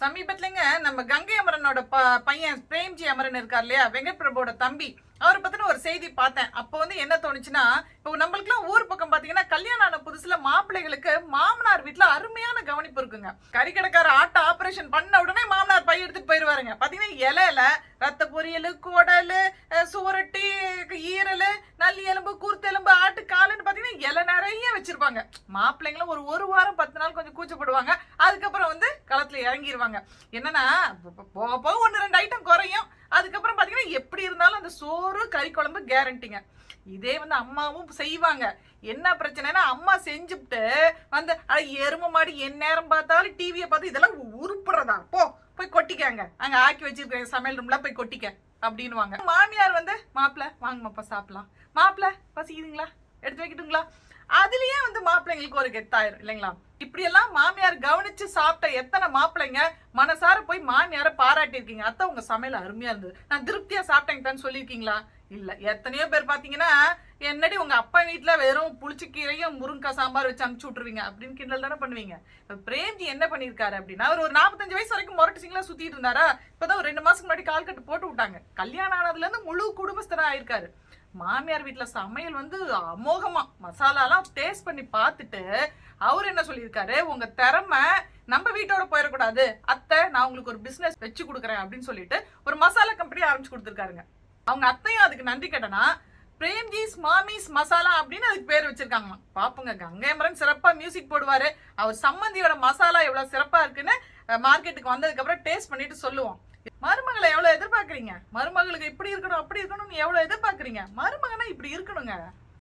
சமீபத்துலங்க நம்ம கங்கை அமரனோட ப பையன் பிரேம்ஜி அமரன் இருக்கார் இல்லையா? வெங்கட் பிரபுவோட தம்பி. அவரை பத்தின ஒரு செய்தி பார்த்தேன். அப்போ வந்து என்ன தோணுச்சுன்னா இப்போ நம்மளுக்குலாம் ஊர் பக்கம் பாத்தீங்கன்னா கல்யாணம் ஆன புதுசுல மாப்பிள்ளைகளுக்கு மாமனார் வீட்டுல அருமையான கவனிப்பு இருக்குங்க. கறிக்கடைக்கார ஆட்ட ஆபரேஷன் பண்ண உடனே மாமனார் பை எடுத்துட்டு போயிருவாருங்க. பாத்தீங்கன்னா இலையில ரத்த பொரியல் குடல் சுவரட்டி சுவரொட்டி ஈரல் நல்லி எலும்பு கூர்த்தெலும்பு ஆட்டு காலுன்னு பாத்தீங்கன்னா இலை நிறைய வச்சிருப்பாங்க. மாப்பிள்ளைங்களும் ஒரு ஒரு வாரம் பத்து நாள் கொஞ்சம் கூச்சப்படுவாங்க. அதுக்கப்புறம் வந்து களத்துல இறங்கிடுவாங்க என்னன்னா போக போக ஒன்று ரெண்டு ஐட்டம் குறையும். அதுக்கப்புறம் பார்த்தீங்கன்னா எப்படி இருந்தாலும் அந்த சோறு கறி குழம்பு கேரண்டிங்க இதே வந்து அம்மாவும் செய்வாங்க. என்ன பிரச்சனைனா அம்மா செஞ்சுட்டு வந்து எருமை எரும மாடி என் நேரம் பார்த்தாலும் டிவியை பார்த்து இதெல்லாம் உருப்புறதா? போ போய் கொட்டிக்காங்க. அங்க ஆக்கி வச்சிருக்க சமையல் ரூம்ல போய் கொட்டிக்க. அப்படின்னுவாங்க. மாமியார் வந்து மாப்பிள்ள வாங்கம்மாப்பா சாப்பிடலாம். மாப்பிள்ள பசிக்குதுங்களா? எடுத்து வைக்கட்டுங்களா? அதுலயே வந்து மாப்பிள்ளைங்களுக்கு ஒரு கெத்தாயிரும் இல்லைங்களா? இப்படியெல்லாம் மாமியார் கவனிச்சு சாப்பிட்ட எத்தனை மாப்பிள்ளைங்க மனசார போய் மாமியார பாராட்டி இருக்கீங்க அத்தை உங்க சமையல் அருமையா இருந்தது. நான் திருப்தியா சாப்பிட்டேங்கன்னு சொல்லியிருக்கீங்களா? இல்ல. எத்தனையோ பேர் பாத்தீங்கன்னா என்னடி உங்க அப்பா வீட்டுல வெறும் புளிச்சுக்கீரையும் முருங்கக்காய் சாம்பார் வச்சு அனுப்பிச்சு விட்டுருவீங்க? அப்படின்னு கிண்டல் தானே பண்ணுவீங்க. இப்ப பிரேம்ஜி என்ன பண்ணிருக்காரு அப்படின்னா அவர் ஒரு நாற்பத்தஞ்சு வயசு வரைக்கும் முரட்டு சிங்களா சுத்திட்டு இருந்தாரா? இப்பதான் ஒரு ரெண்டு மாசத்துக்கு முன்னாடி கால் கட்டு போட்டு விட்டாங்க. கல்யாணம் ஆனதுல இருந்து முழு குடும்பஸ்தரா ஆயிருக்காரு. மாமியார் வீட்டில் சமையல் வந்து அமோகமாக மசாலாலாம் டேஸ்ட் பண்ணி பார்த்துட்டு அவர் என்ன சொல்லியிருக்காரு? உங்கள் திறமை நம்ம வீட்டோட போயிடக்கூடாது. அத்தை நான் உங்களுக்கு ஒரு பிஸ்னஸ் வச்சு கொடுக்குறேன் அப்படின்னு சொல்லிட்டு ஒரு மசாலா கம்பெனி ஆரம்பிச்சு கொடுத்துருக்காருங்க. அவங்க அத்தையும் அதுக்கு நன்றி கேட்டனா பிரேம்ஜிஸ் மாமிஸ் மசாலா அப்படின்னு அதுக்கு பேர் வச்சிருக்காங்களாம். பாப்புங்க கங்கைமரன் சிறப்பா மியூசிக் போடுவாரு. அவர் சம்மந்தியோட மசாலா எவ்வளவு சிறப்பா இருக்குன்னு மார்க்கெட்டுக்கு வந்ததுக்கு அப்புறம் டேஸ்ட் பண்ணிட்டு சொல்லுவோம். மருமகளை எவ்வளவு எதிர்பார்க்கறீங்க? மருமகளுக்கு இப்படி இருக்கணும் அப்படி இருக்கணும்னு எவ்வளவு எதிர்பார்க்கறீங்க? மருமகனா இப்படி இருக்கணுங்க.